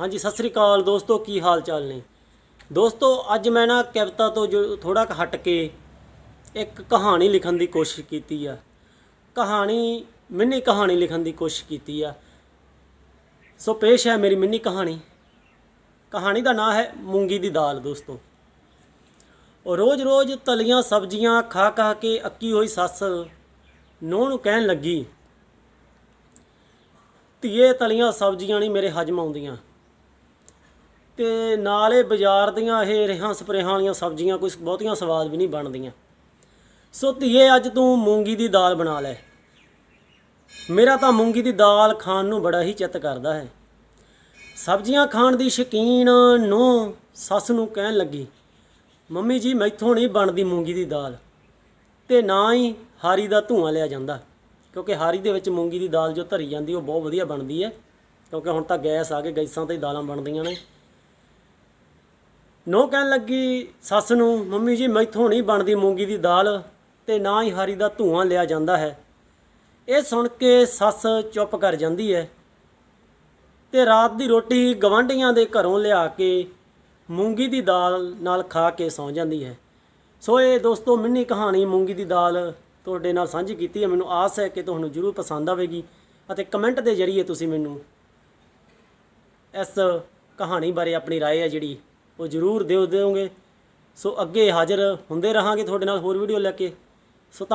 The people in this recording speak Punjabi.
ਹਾਂਜੀ, ਸਤਿ ਸ੍ਰੀ ਅਕਾਲ ਦੋਸਤੋ, ਕੀ ਹਾਲ ਚਾਲ ਨੇ? ਦੋਸਤੋ, ਅੱਜ ਮੈਂ ਨਾ ਕਵਿਤਾ ਤੋਂ ਜੋ ਥੋੜਾ ਹਟ ਕੇ ਇੱਕ ਕਹਾਣੀ ਲਿਖਣ ਦੀ ਕੋਸ਼ਿਸ਼ ਕੀਤੀ ਆ। ਕਹਾਣੀ, ਮਿੰਨੀ ਕਹਾਣੀ ਲਿਖਣ ਦੀ ਕੋਸ਼ਿਸ਼ ਕੀਤੀ ਆ। ਸੋ, ਪੇਸ਼ ਹੈ ਮੇਰੀ ਮਿੰਨੀ ਕਹਾਣੀ। ਕਹਾਣੀ ਦਾ ਨਾਮ ਹੈ ਮੂੰਗੀ ਦੀ ਦਾਲ, ਦੋਸਤੋ। ਉਹ ਰੋਜ਼-ਰੋਜ਼ ਤਲੀਆਂ ਸਬਜ਼ੀਆਂ ਖਾ ਖਾ ਕੇ ਅੱਕੀ ਹੋਈ ਸੱਸ ਨੂੰਹ ਨੂੰ ਕਹਿਣ ਲੱਗੀ, ਧੀਏ, ਤਲੀਆਂ ਸਬਜ਼ੀਆਂ ਨਹੀਂ ਮੇਰੇ ਹਜਮ ਆਉਂਦੀਆਂ। ਤੇ ਨਾਲੇ ਬਾਜ਼ਾਰ ਦੀਆਂ ਇਹ ਰਿਹਾਂ ਸਪਰੇਹਾਂ ਵਾਲੀਆਂ ਸਬਜ਼ੀਆਂ ਕੋਈ ਬਹੁਤੀਆਂ ਸਵਾਦ ਵੀ ਨਹੀਂ ਬਣਦੀਆਂ। ਸੋ ਧੀਏ, ਅੱਜ ਤੂੰ ਮੂੰਗੀ ਦੀ ਦਾਲ ਬਣਾ ਲੈ। ਮੇਰਾ ਤਾਂ ਮੂੰਗੀ ਦੀ ਦਾਲ ਖਾਣ ਨੂੰ ਬੜਾ ਹੀ ਚਿੱਤ ਕਰਦਾ ਹੈ। ਸਬਜ਼ੀਆਂ ਖਾਣ ਦੀ ਸ਼ੌਕੀਨ ਨੂੰ ਸੱਸ ਨੂੰ ਕਹਿਣ ਲੱਗੀ, ਮੰਮੀ ਜੀ, ਮੈਥੋਂ ਨਹੀਂ ਬਣਦੀ ਮੂੰਗੀ ਦੀ ਦਾਲ। ਤੇ ਨਾ ਹੀ ਹਾਰੀ ਦਾ ਧੂਆਂ ਲਿਆ ਜਾਂਦਾ, ਕਿਉਂਕਿ ਹਾਰੀ ਦੇ ਵਿੱਚ ਮੂੰਗੀ ਦੀ ਦਾਲ ਜੋ ਧਰੀ ਜਾਂਦੀ, ਉਹ ਬਹੁਤ ਵਧੀਆ ਬਣਦੀ ਹੈ, ਕਿਉਂਕਿ ਹੁਣ ਤਾਂ ਗੈਸ ਆ ਕੇ ਗੈਸਾਂ ਤੇ ਦਾਲਾਂ ਬਣਦੀਆਂ ਨੇ। ਨੋ ਕਹਿਣ ਲੱਗੀ ਸੱਸ ਨੂੰ ਮੰਮੀ ਜੀ ਮੈਥੋਂ ਨਹੀਂ ਬਣਦੀ ਮੂੰਗੀ ਦੀ ਦਾਲ ਤੇ ਨਾ ਹੀ ਹਾਰੀ ਦਾ ਧੂਆਂ ਲਿਆ ਜਾਂਦਾ ਹੈ ਇਹ ਸੁਣ ਕੇ ਸੱਸ ਚੁੱਪ ਕਰ ਜਾਂਦੀ ਹੈ ਤੇ ਰਾਤ ਦੀ ਰੋਟੀ ਗਵਾਂਢੀਆਂ ਦੇ ਘਰੋਂ ਲਿਆ ਕੇ ਮੂੰਗੀ ਦੀ ਦਾਲ ਨਾਲ ਖਾ ਕੇ ਸੌਂ ਜਾਂਦੀ ਹੈ ਸੋ ਇਹ ਦੋਸਤੋ ਮਿੰਨੀ ਕਹਾਣੀ ਮੂੰਗੀ ਦੀ ਦਾਲ ਤੁਹਾਡੇ ਨਾਲ ਸਾਂਝੀ ਕੀਤੀ ਹੈ ਮੈਨੂੰ ਆਸ ਹੈ ਕਿ ਤੁਹਾਨੂੰ ਜ਼ਰੂਰ ਪਸੰਦ ਆਵੇਗੀ ਅਤੇ ਕਮੈਂਟ ਦੇ ਜ਼ਰੀਏ ਤੁਸੀਂ ਮੈਨੂੰ ਇਸ ਕਹਾਣੀ ਬਾਰੇ ਆਪਣੀ رائے ਹੈ ਜਿਹੜੀ ਉਹ ਜ਼ਰੂਰ ਦਿਓ ਦਿਓਗੇ। ਸੋ ਅੱਗੇ ਹਾਜ਼ਰ ਹੁੰਦੇ ਰਹਾਂਗੇ ਤੁਹਾਡੇ ਨਾਲ ਹੋਰ ਵੀਡੀਓ ਲੈ ਕੇ। ਸੋ ਧੰਨ-